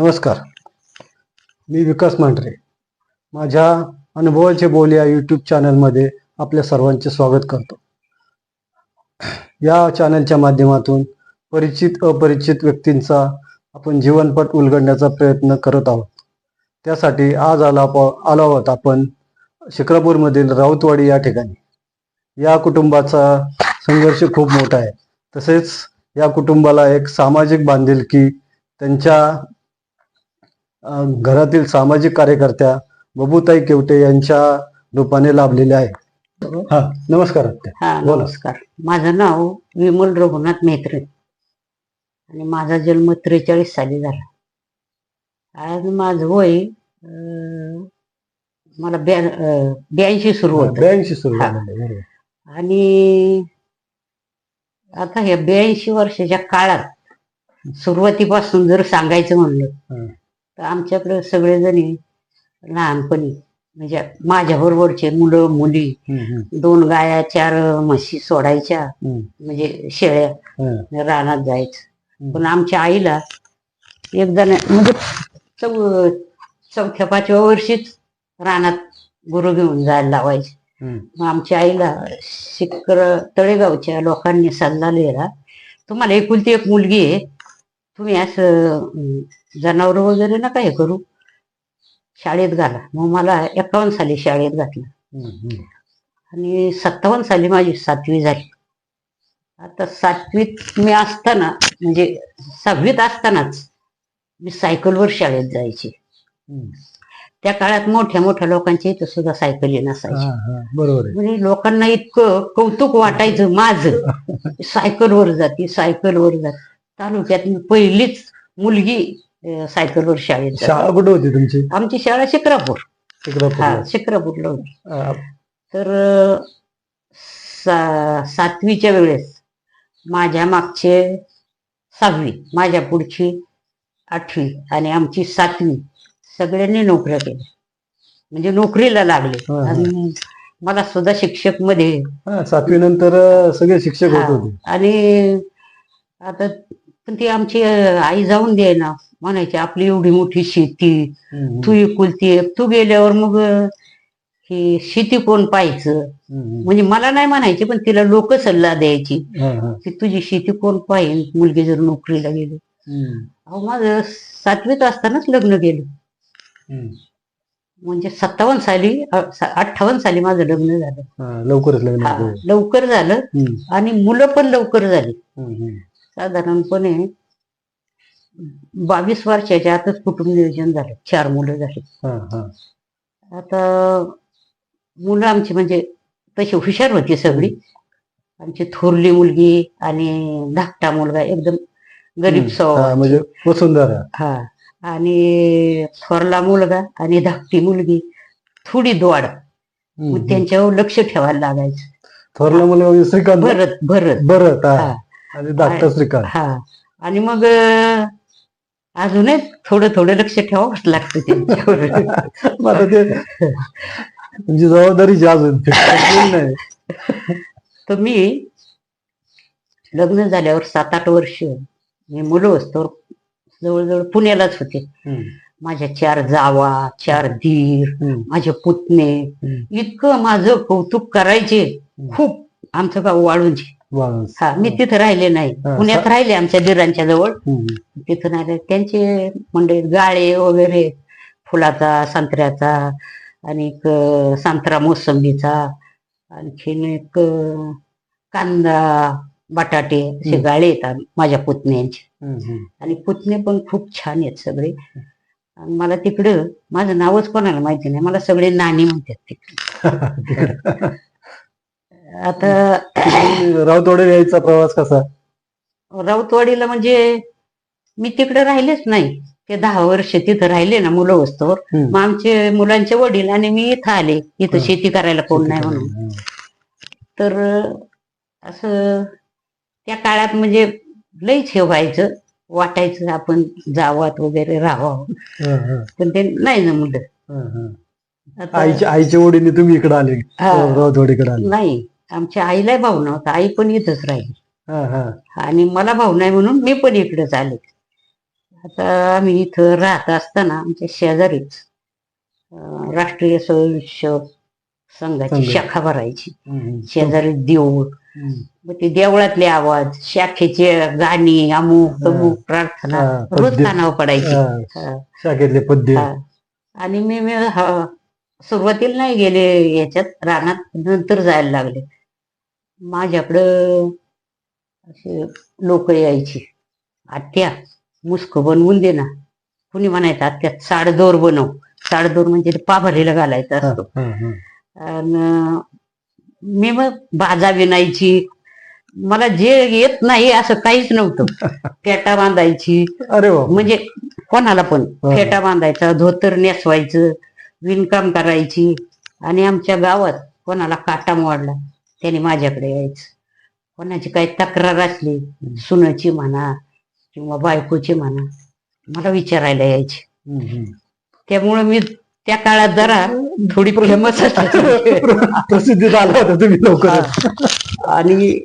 नमस्कार. मी विकास मांढरे. माझ्या अनुभवाचे बोल या यूट्यूब चॅनलमध्ये आपल्या सर्वांचे स्वागत करतो. या चॅनलच्या माध्यमातून परिचित अपरिचित व्यक्तींचा आपण जीवनपट उलगडण्याचा प्रयत्न करत आहोत. त्यासाठी आज आला प- आलो आहोत आपण शिक्रापूरमधील राऊतवाडी या ठिकाणी. या कुटुंबाचा संघर्ष खूप मोठा आहे. तसेच या कुटुंबाला एक सामाजिक बांधिलकी त्यांच्या घरातील सामाजिक कार्यकर्त्या बबूताई केवटे यांच्या रूपाने लाभलेले आहे हा नमस्कार हा बोला. नमस्कार माझं नाव विमल रघुनाथ मेत्रे आणि माझा जन्म त्रेचाळीस साली झाला आज माझं वय अं, मला ब्या ब्याऐंशी सुरू होत ब्याऐंशी सुरू हा. झालेलं आहे, बरोबर. आणि आता ह्या ब्याऐंशी वर्षाच्या काळात सुरुवातीपासून जर सांगायचं म्हणलं हं. तर आमच्याकडे सगळेजणी लहानपणी म्हणजे माझ्या बरोबरचे मुलं मुली दोन गाया चार म्हशी सोडायच्या म्हणजे शेळ्या रानात जायचं. पण आमच्या आईला एक जण म्हणजे चौ चौथ्या पाचव्या वर्षीच रानात गुरु घेऊन जायला लावायचे. मग आमच्या आईला शिकर तळेगावच्या लोकांनी सल्ला लिहिला तुम्हाला एकुलती एक मुलगी आहे तुम्ही असं जनावर वगैरे नका हे करू. शाळेत घाला. मग मला एकावन्न साली शाळेत घातलं. आणि सत्तावन्न साली माझी सातवी झाली. आता सातवीत मी असताना म्हणजे सहावीत असतानाच मी सायकलवर शाळेत जायचे. त्या काळात मोठ्या मोठ्या लोकांच्या इथं सुद्धा सायकली नसायची. बरोबर म्हणजे लोकांना इतकं कौतुक वाटायचं माझं. सायकलवर जाते सायकलवर जाते. तालुक्यात पहिलीच मुलगी सायकलवर शाळेत. शाळा कुठे होती तुमची? आमची शाळा शिक्रापूर. हा शिक्रापूरला. शिक्रापूरला होती तर अं, सा सातवीच्या वेळेस माझ्या मागचे सहावी माझ्या पुढची आठवी आणि आमची सातवी सगळ्यांनी नोकऱ्या केल्या. म्हणजे नोकरीला लागले. हा, हा. आणि मला सुद्धा शिक्षकमध्ये सातवी नंतर अ, सगळे शिक्षक होत होते. आणि आता पण ती आमची अं, आई जाऊन दे ना. म्हणायची आपली एवढी मोठी शेती तू एकुलती एक, तू गेल्यावर मग ही शेती कोण पाहायचं? म्हणजे मला नाही म्हणायचे पण तिला लोक सल्ला द्यायची. की तुझी शेती कोण पाहिजे मुलगी जर नोकरीला गेली. अहो माझं सातवीत असतानाच लग्न केलं हम्म. म्हणजे सत्तावन्न साली अठ्ठावन्न साली माझं लग्न झालं. लवकरच लग्न झालं. लवकर झालं आणि मुलं पण लवकर झाली. साधारणपणे बावीस वर्षाच्या आतच कुटुंब नियोजन झालं. चार मुलं झाली. आता मुलं आमची म्हणजे तशी हुशार होती सगळी. आमची थोरली मुलगी आणि धाकटा मुलगा एकदम गरीब म्हणजे वसुंधरा. हा. आणि थोरला मुलगा आणि धाकटी मुलगी थोडी द्वाड. मग त्यांच्यावर लक्ष ठेवायला लागायचं. थोरला मुलगा म्हणजे श्रीकांत भरत भरत. भरत हा. आणि धाकटा श्रीकांत. हा. आणि मग अजूनही थोडं थोडं लक्ष ठेवावंच लागतं त्यांच्यावर. आता ते तुमची जबाबदारीची अजून नाही. तर मी लग्न झाल्यावर सात आठ वर्ष मी मुलं असतो जवळजवळ पुण्यालाच होते. माझ्या चार जावा चार धीर माझे पुतणे. इतकं माझं कौतुक करायचे. खूप आमचं गाव वाळूंचे. हा मी तिथं राहिले नाही. पुण्यात राहिले आमच्या धीरांच्या जवळ. तिथं राहिले. त्यांचे म्हणजे गाळे वगैरे फुलाचा संत्र्याचा आणि संत्रा मोसंबीचा आणखीन एक कांदा बटाटे असे. गाळे येतात माझ्या पुतण्यांचे. आणि पुतणे पण खूप छान आहेत सगळे. आणि मला तिकडं माझं नावच कोणाला माहिती नाही. मला सगळे नानी म्हणतात तिकडे. आता राऊतवाडे यायचा प्रवास कसा? राऊतवाडीला म्हणजे मी तिकडे राहिलेच नाही. ते दहा वर्ष तिथं राहिले ना मुलं वस्तूवर. मग आमचे मुलांचे वडील आणि मी इथं आले. इथं. शेती करायला कोण नाही म्हणून. तर असं त्या काळात म्हणजे लईच हे व्हायचं. वाटायचं आपण जावात वगैरे राहावं. पण ते नाही हा. आता आईच्या आईच्या ओढीने तुम्ही इकडे आले. राऊतवाडीकडे आले. नाही. आमच्या आईला भाऊ नव्हता आई पण इथंच राहिली हा हा आणि मला भाऊ नाही म्हणून मी पण इकडेच आले आता आम्ही इथं राहत असताना आमच्या शेजारीच अं, राष्ट्रीय स्वयंसेवक संघाची संघ. शाखा भरायची हम्म. शेजारी देऊळ हम्म. मग ते देवळातले आवाज शाखेचे गाणी अमुक. तमुक प्रार्थना हा, रोज पद्य. कानावर पडायची हा, हा. शाखेतले पद्य हा. आणि मी मी हा- सुरुवातीला नाही गेले याच्यात रानात नंतर जायला लागले माझ्याकडं असे लोक यायची. आत्या मुस्क बनवून दे ना. कुणी म्हणायचं आत्या साडदोर बनव. साडदोर म्हणजे ते पाभरीला घालायचं असतो. आणि मी मग बाजा विणायची मला जे येत नाही असं काहीच नव्हतं. फेटा बांधायची. अरे म्हणजे कोणाला पण. फेटा बांधायचा धोतर नेसवायचं विणकाम करायची. आणि आमच्या गावात कोणाला काटा मोडला. त्याने माझ्याकडे यायचं. कोणाची काही तक्रार असली सुनाची म्हणा किंवा बायकोची म्हणा मला विचारायला यायची. त्यामुळे मी त्या काळात जरा थोडी फेमस प्रसिद्धीत आला होता तुम्ही लवकर आणि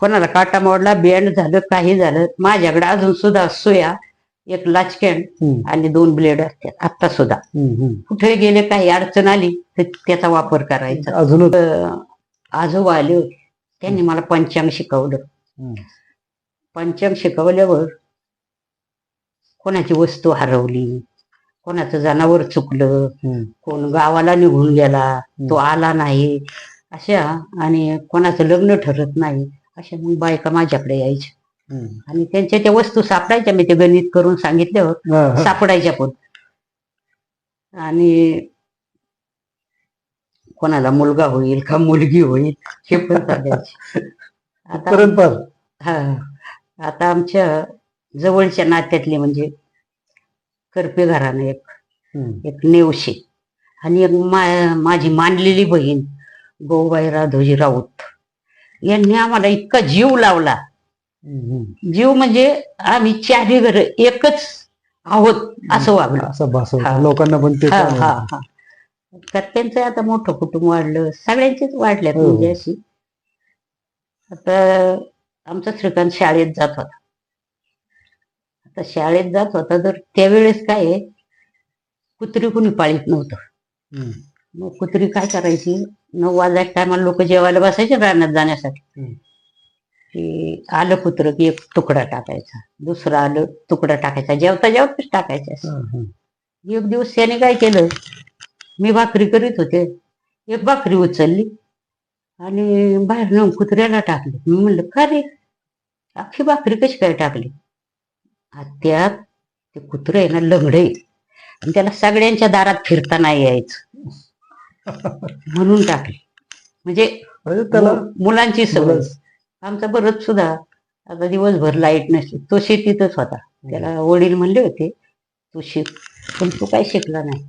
कोणाला काटा मोडला बँड झालं काही झालं माझ्याकडे अजून सुद्धा सोया एक लाचकॅन आणि दोन ब्लेड असतात आता सुद्धा. कुठे गेले काही अडचण आली तर त्याचा वापर करायचा. अजून आजोबा आले होते. त्यांनी मला पंचांग शिकवलं. पंचांग शिकवल्यावर कोणाची वस्तू हरवली कोणाचं जनावर चुकलं कोण गावाला निघून गेला तो आला नाही अशा आणि कोणाचं लग्न ठरत नाही अशा मग बायका माझ्याकडे यायच्या. आणि त्यांच्या त्या वस्तू सापडायच्या मी ते गणित करून सांगितल्यावर सापडायच्या पण. आणि कोणाला मुलगा होईल का मुलगी होईल हे पण सांगायचे. आता हा. आता आमच्या जवळच्या नात्यातले म्हणजे करपे घराणं एक एक नेवशे आणि एक मा- माझी मानलेली बहीण गौबाई राधोजी राऊत. यांनी आम्हाला इतका जीव लावला. जीव म्हणजे आम्ही चारही घर एकच आहोत असं वागलो. लोकांना पण ते त्यांचं आता मोठं कुटुंब वाढलं सगळ्यांचेच वाढल्यात हो. म्हणजे अशी. आता आमचा श्रीकांत शाळेत जात होता. आता शाळेत जात होता तर त्यावेळेस काय कुत्री कुणी पाळीत नव्हतं. मग कुत्री काय करायची? नऊ वाजायच्या टायमाला लोक जेवायला बसायचे रानात जाण्यासाठी. की आलं कुत्र की एक तुकडा टाकायचा. दुसरं आलं तुकडा टाकायचा. जेवता जेवताच टाकायचा. एक दिवस त्याने काय केलं? मी भाकरी करीत होते. एक भाकरी उचलली आणि बाहेर नेऊन कुत्र्याला टाकली. मी म्हणलं का रे? अख्खी भाकरी कशी काय टाकली? त्यात ते कुत्र आहे ना लंगडे. आणि त्याला सगळ्यांच्या दारात फिरता नाही यायचं. म्हणून टाकली. म्हणजे म्हणजे त्याला मुलांची सवय. आमचा बरंच सुद्धा आता दिवसभर लाइट नसते तो शेतीतच होता. त्याला वडील म्हणले होते तू शिक पण तो काही शिकला नाही.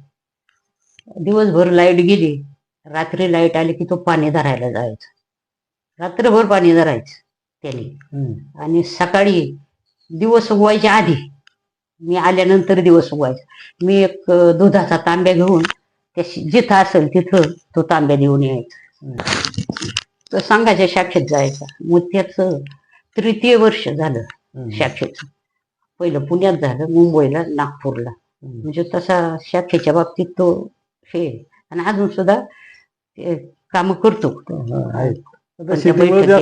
दिवसभर लाइट गेली. रात्री लाइट आली की तो पाणी धरायला जायचा. रात्रभर पाणी धरायचं त्याने. आणि सकाळी दिवस उगवायच्या आधी मी आल्यानंतर दिवस उगवायचा. मी एक दुधाचा तांब्या घेऊन त्या जिथं असेल तिथं तो तांब्या देऊन यायचा. तो संघाच्या शाखेत जायचा. मग त्याचं तृतीय वर्ष झालं. शाखेचं. पहिलं पुण्यात झालं मुंबईला नागपूरला. म्हणजे तसा शाखेच्या बाबतीत तो हे. आणि अजून सुद्धा काम करतो. शेतीमुळे जा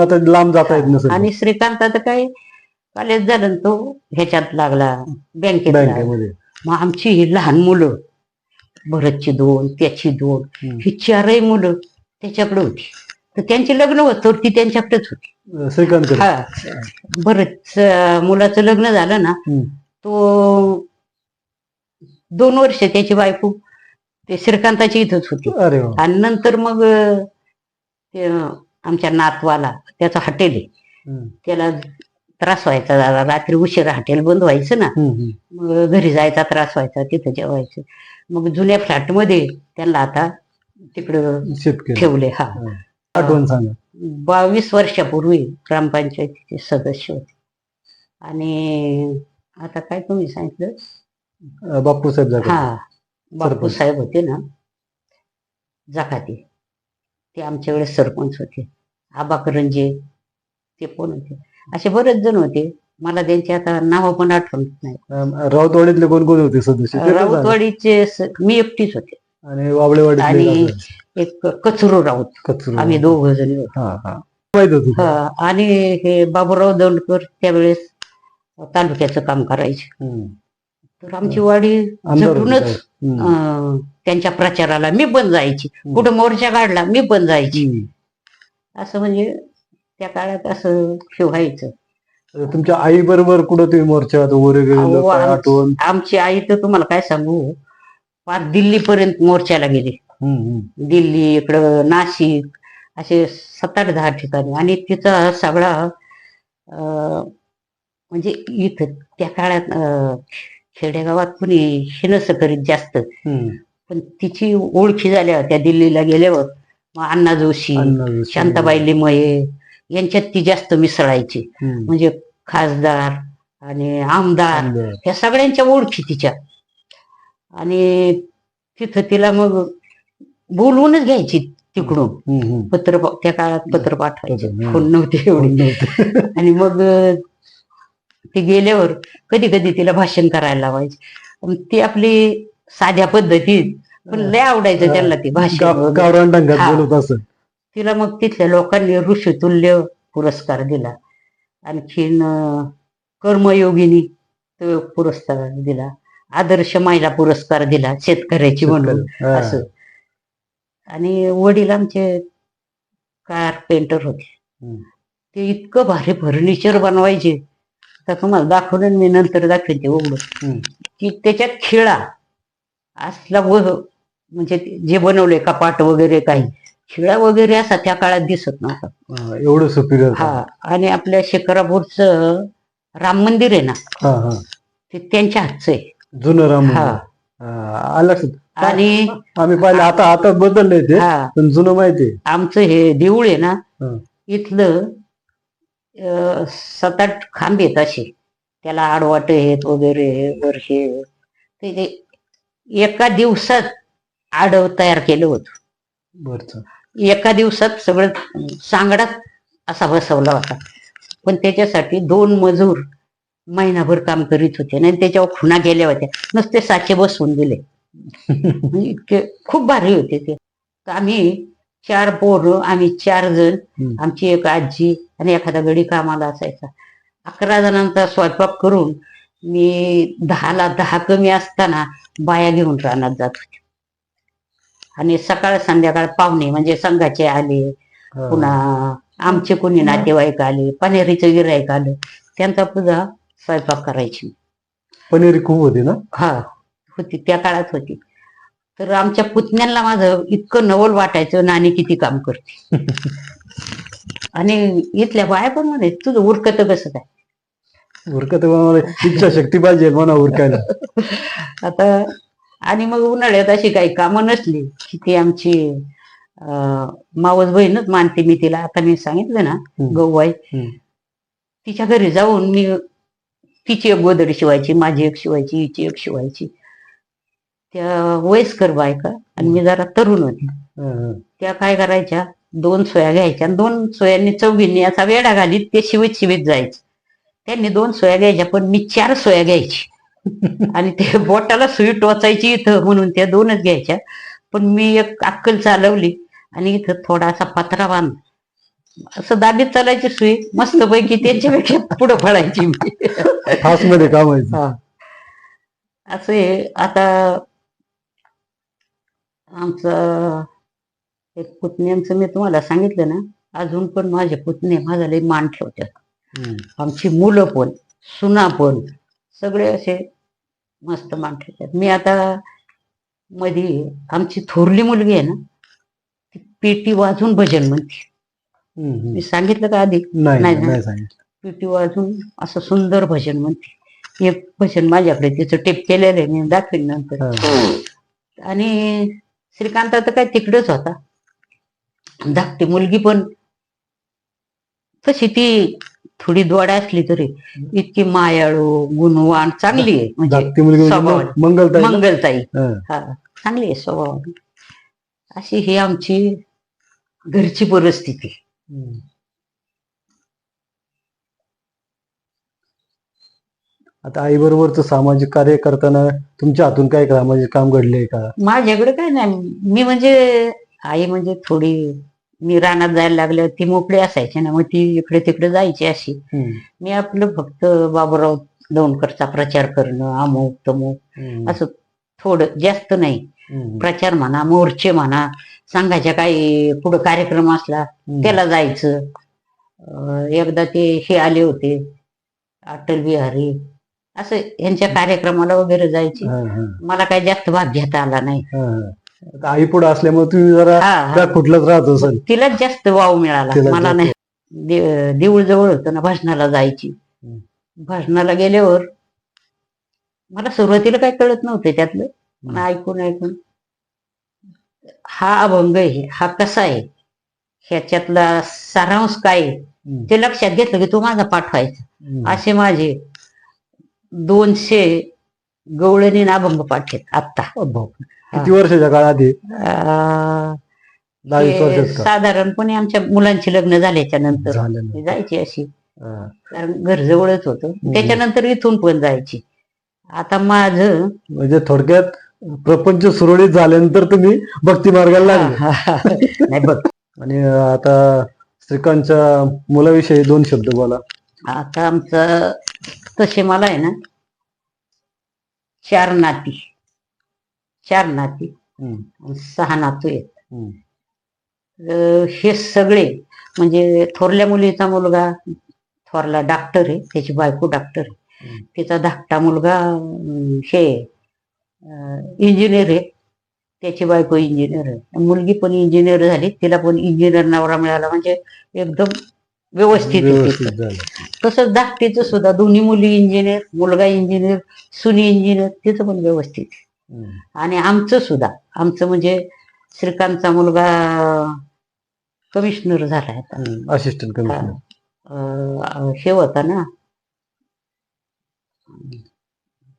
आता लांब जाता येत नसेल. आणि श्रीकांत आता काय कॉलेज झालं तो ह्याच्यात लागला बँकेत मग आमची ही लहान मुलं भरतची दोन त्याची दोन. ही चारही मुलं त्याच्याकडे होती. तर त्यांची लग्न होत ती त्यांच्याकडेच होती. हा. भरत मुलाचं लग्न झालं ना. तो दोन वर्ष त्याची बायको ते श्रीकांताची इथंच होती. आणि नंतर मग आमच्या नातवाला त्याचं हॉटेल आहे. त्याला त्रास व्हायचा जरा. रात्री उशिरा हॉटेल बंद व्हायचं ना. मग घरी जायचा त्रास व्हायचा तिथं जेवायचं. मग जुन्या फ्लॅटमध्ये त्यांना आता तिकडं ठेवले हा. आठवण सांगा. बावीस वर्षापूर्वी ग्रामपंचायतीचे सदस्य होते. आणि आता काय तुम्ही सांगितलं? बापू साहेब. हा बापू. साहेब होते ना. जाकाते. ते आमच्या वेळेस सरपंच होते. आबा करंजे ते पण होते. असे बरेच जण होते मला त्यांची आता नावं पण आठवत नाही राऊतवाडीतले कोण कोण होते सदस्य. राऊतवाडीचे स- मी एकटीच होते आणि आणि एक कचरू राऊत कचरू. आम्ही दोघ जणी होतो हा हा माहीत होत हा, आणि हे बाबूराव दौंडकर त्यावेळेस तालुक्याचं काम करायचे तर आमची वाडी आमदार होते झटूनच त्यावेळेस. हम्म. अं, त्यांच्या प्रचाराला मी पण जायची. कुठं मोर्चा काढला मी पण जायची हम्म. असं म्हणजे त्या काळात असं तर तुमच्या आई बरोबर कुठं तुम्ही मोर्चात वगैरे गेलेलं अहो, काय आम- आठवण? आमची आई तर तुम्हाला काय सांगू? पार दिल्ली पर्यंत मोर्चाला गेली. हम्म, हम्म. दिल्ली इकडं नाशिक असे सात आठ दहा ठिकाणी. आणि तिचा सगळा अं, म्हणजे इथं त्या काळात अं, खेडेगावात कुणी हे नसं करीत जास्त. हम्म. पण तिची ओळखी झाल्या होत्या दिल्लीला गेल्यावर. मग अण्णा जोशी अण्णा जोशी. शांताबाई लिमये यांच्यात ती जास्त मिसळायची. म्हणजे खासदार आणि आमदार. ह्या सगळ्यांच्या ओळखी तिच्या. आणि तिथं तिला मग बोलवूनच घ्यायची तिकडून. पत्र त्या काळात पत्र पाठवायचे. फोन नव्हते एवढे. आणि मग ती गेल्यावर कधी कधी तिला भाषण करायला लावायचे. ती आपली साध्या पद्धतीत पण लय आवडायचं त्यांना ती भाषण तिला मग तिथल्या लोकांनी ऋषितुल्य पुरस्कार दिला आणखीन कर्मयोगिनी तो पुरस्कार दिला आदर्श महिला पुरस्कार दिला शेतकऱ्याची म्हणून. असं आणि वडील आमचे कारपेंटर होते. ते इतकं भारी फर्निचर बनवायचे तर तुम्हाला दाखवलं मी नंतर दाखवेन ते उघडून. की त्याच्यात खिळा असला व म्हणजे जे बनवले कपाट वगैरे काही खिळा वगैरे असा त्या काळात दिसत नव्हता. हा, एवढं सुपिरियर हा आणि आपल्या शेखरापूरचं राम मंदिर आहे ना ते त्यांच्या हातचं आहे. जुनं राम हा. मंदिर. हा, आलं लक्षात. आणि आम्ही पाहिलं आता आता बदललंय ते हा. पण जुनं माहितीये आमचं हे देऊळ आहे ना हं. इथलं अं, सात आठ खांब आहेत असे. त्याला आडवाट आहेत वगैरे वर हे. ते ते एका दिवसात आडव तयार केलं होतं. बरं एका दिवसात सगळं सांगडा असा बसवला होता. पण त्याच्यासाठी दोन मजूर महिनाभर काम करीत होते आणि त्याच्यावर खुणा गेल्या होत्या. नुसते साचे बसवून दिले. म्हणजे इतके खूप भारी होते ते. आम्ही चार पोरं आम्ही चार जण. आमची एक आजी आणि एखादा गडी कामाला असायचा. अकरा जणांचा स्वयंपाक करून मी दहाला दहा कमी असताना बाया घेऊन रानात जात होते आणि सकाळ संध्याकाळ पाहुणे म्हणजे संघाचे आले. पुन्हा आमचे कोणी नातेवाईक आले पनेरीचं गिराईक आलं त्यांचा पुन्हा स्वयंपाक करायची. पनीर खूप होती ना? हा होती त्या काळात होती. तर आमच्या पुतण्यांना माझं इतकं नवल वाटायचं नानी किती काम करते. आणि इथल्या बाया पण म्हणे तुझं उरकत कसं काय? उरकत इच्छा शक्ती पाहिजे मला उरकायला. आता आणि मग उन्हाळ्यात अशी काही कामं नसली की ती आमची मावस बहीणच मानते मी तिला आता मी सांगितलं ना. गौबाई. तिच्या घरी जाऊन मी तिची एक गोदडी शिवायची माझी एक शिवायची हिची एक शिवायची त्या वयस्कर बायका आणि मी जरा तरुण होती. त्या काय करायच्या दोन सोया घ्यायच्या आणि दोन सोयांनी चौघींनी असा वेढा घालीत ते शिवत शिवत जायचं त्यांनी दोन सोया घ्यायच्या पण मी चार सोया घ्यायची आणि ते बोटाला सुई टोचायची इथं म्हणून त्या दोनच घ्यायच्या. पण मी एक अक्कल चालवली आणि इथं थोडासा पत्रा बांध असं दाबीत चालायची सुई मस्त पैकी त्यांच्यापेक्षा पुढं मध्ये काम हा. असं आहे आता आमचं एक पुतण्यांचं मी तुम्हाला सांगितलं ना अजून पण माझे पुतणे माझा लई मान ठेवतात. आमची मुलं पण सुना पण सगळे असे मस्त मान ठेवतात मी आता मध्ये आमची थोरली मुलगी आहे ना ती पेटी वाजून भजन म्हणते. मी सांगितलं का आधी? नाही पेटी वाजून असं सुंदर भजन म्हणते. एक भजन माझ्याकडे तिचं टेप केलेलं आहे मी दाखवेन नंतर. हा. आणि श्रीकांत तर काय तिकडेच होता. धाकटी मुलगी पण तशी ती थोडी दोड असली तरी इतकी मायाळू गुणवान चांगली आहे. म्हणजे मुलगी म्हणजे मंगलताई ना? मंगलताई. हा. हा चांगली आहे स्वभाव अशी ही आमची घरची परिस्थिती. हम्म. आता आई बरोबरच सामाजिक कार्य करताना तुमच्या हातून काय सामाजिक काम घडले का? माझ्याकडे काय नाही. मी म्हणजे आई म्हणजे थोडी मी रानात जायला लागल्यावर ती मोकळी असायची ना मग ती इकडे तिकडे जायची अशी. मी आपलं फक्त बाबूराव दौंडकरचा प्रचार करणं अमुक तमुक. असं थोडं जास्त नाही. प्रचार म्हणा मोर्चे म्हणा संघाच्या काही पुढे कार्यक्रम असला त्याला जायचं. एकदा ते हे आले होते अटल बिहारी असं यांच्या कार्यक्रमाला वगैरे जायची. मला काही जास्त भाग घेता आला नाही. आई पुढे असल्यामुळे तुम्ही जरा हा, कुठलंच राहत असेल. तिलाच जास्त वाव मिळाला. तिलाच मला जास्त. नाही. दे- देऊळ जवळ होतं ना भाषणाला जायची. हम्म. भाषणाला गेल्यावर मला सुरुवातीला काही कळत नव्हते त्यातलं. पण हम्म. ऐकून ऐकून. हा अभंग आहे. हा कसा आहे? ह्याच्यातला सारांश काय आहे, हम्म. ते लक्षात घेतलं की तो माझा पाठवायचा. हम्म. असे माझे दोनशे गवळणी अभंग पाठ आहेत आत्ता. अब्बा. किती वर्षाच्या काळात हे? अं, दहावीस ते वर्षात का? साधारणपणे आमच्या मुलांची लग्न झाल्याच्यानंतर झालं ना. जायची अशी. हा. कारण घर जवळच होतं. त्याच्यानंतर इथून पण जायची. आता माझं म्हणजे थोडक्यात प्रपंच सुरळीत झाल्यानंतर तुम्ही भक्ती मार्गाला लागले. नाही बघ. आणि आता श्रीकांतच्या मुलाविषयी दोन शब्द बोला. आता आमचं तसे मला आहे ना चार नाती चार नाती सहा नातू आहेत हे सगळे म्हणजे थोरल्या मुलीचा मुलगा थोरला डॉक्टर आहे त्याची बायको डॉक्टर आहे. तिचा धाकटा मुलगा हे इंजिनियर आहे. त्याची बायको इंजिनियर आहे. मुलगी पण इंजिनियर झाली तिला पण इंजिनियर नवरा मिळाला. म्हणजे एकदम व्यवस्थित. झालं तसंच धाकटीचं सुद्धा दोन्ही मुली इंजिनियर मुलगा इंजिनियर सुनी इंजिनियर तिचं पण व्यवस्थित आहे. हम्म. आणि आमचं सुद्धा आमचं म्हणजे श्रीकांतचा मुलगा कमिशनर झालाय आता हम्म. असिस्टंट कमिशनर अं, हे होता ना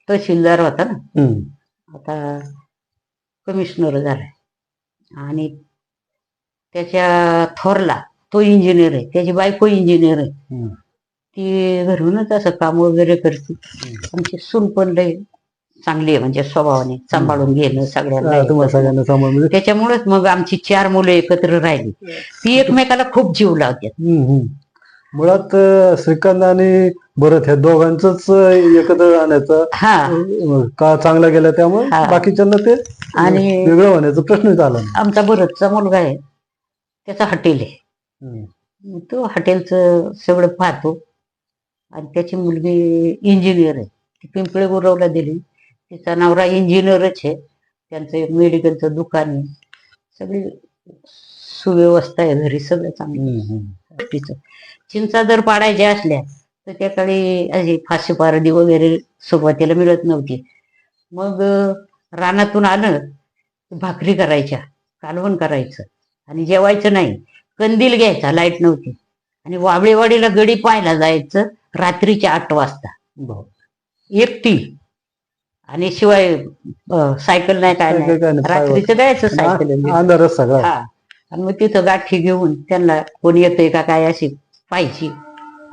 तहसीलदार होता ना हम्म. आता कमिशनर झालाय आणि त्याच्या थोरला तो इंजिनियर आहे. त्याची बायको इंजिनियर आहे. ती घरूनच असं काम वगैरे करते. आमची सून पण लय चांगली आहे म्हणजे स्वभावाने सांभाळून घेणं सगळ्यांना सगळ्यांना म्हणजे? त्याच्यामुळेच मग आमची चार मुलं एकत्र राहिली. ती एकमेकाला खूप जीव लावतात. हम्म, हम्म. मुळात अं, श्रीकांत आणि भरत ह्या दोघांच एकत्र राहण्याचा हा. अं, का चांगला गेला त्यामुळे? हा. बाकीच्यांना ते आणि वेगळं होण्याचा प्रश्नच आला नाही. आमचा भरतचा मुलगा आहे. त्याचा हॉटेल आहे. तो हॉटेलचं सगळं पाहतो. आणि त्याची मुलगी इंजिनियर आहे. ती पिंपळे गुरवला दिली. तिचा नवरा इंजिनियरच आहे. त्यांचं एक मेडिकलचं दुकान आहे. सगळी सुव्यवस्था आहे घरी सगळं चांगलं. गोष्टीचं चिंचा जर पाडायच्या असल्या तर त्या काळी अशी फाशी पारडी वगैरे सुरुवातीला मिळत नव्हती. मग रानातून आलं भाकरी करायच्या कालवण करायचं. आणि जेवायचं नाही. कंदील घ्यायचा लाइट नव्हती. आणि वाबळेवाडीला गडी पाहायला जायचं रात्रीच्या आठ वाजता. एकटी. आणि शिवाय सायकल नाही काय नाही. रात्रीचं जायचं सायकल हा. आणि मग तिथं गाठी घेऊन त्यांना कोण येतंय का काय अशी पाहायची.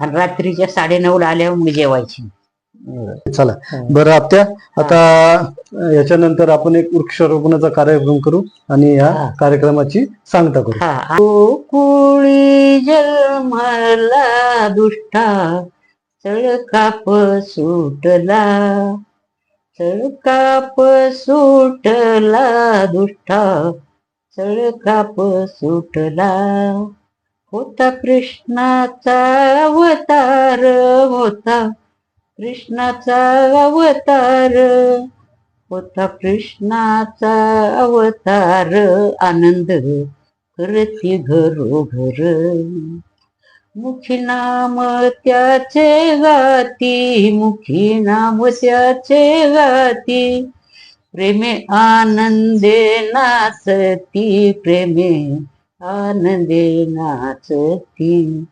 आणि रात्रीच्या साडेनऊला आल्यावर मग जेवायची. चला बरं आत्या आता याच्यानंतर आपण एक वृक्षारोपणाचा कार्यक्रम करू आणि या हा. कार्यक्रमाची सांगता करू. हा. कुळी जन्मला दुष्टा चळकाप सुटला. चळकाप सुटला दुष्टा चळकाप सुटला. होता कृष्णाचा अवतार होता. कृष्णाचा अवतार होता कृष्णाचा अवतार. आनंद करते घरोघर. मुखी नाम त्याचे गाती मुखी नाम त्याचे गाती. प्रेमे आनंदे नाचती प्रेमे आनंदे नाचती.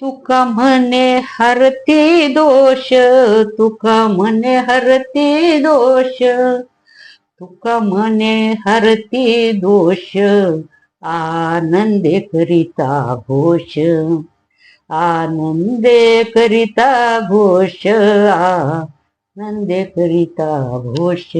तुका म्हणे हरती दोष तुका म्हणे हरती दोष. तुका म्हणे हरती दोष आनंदे करिता घोष. आनंदे करिता घोष आनंदे करिता घोष.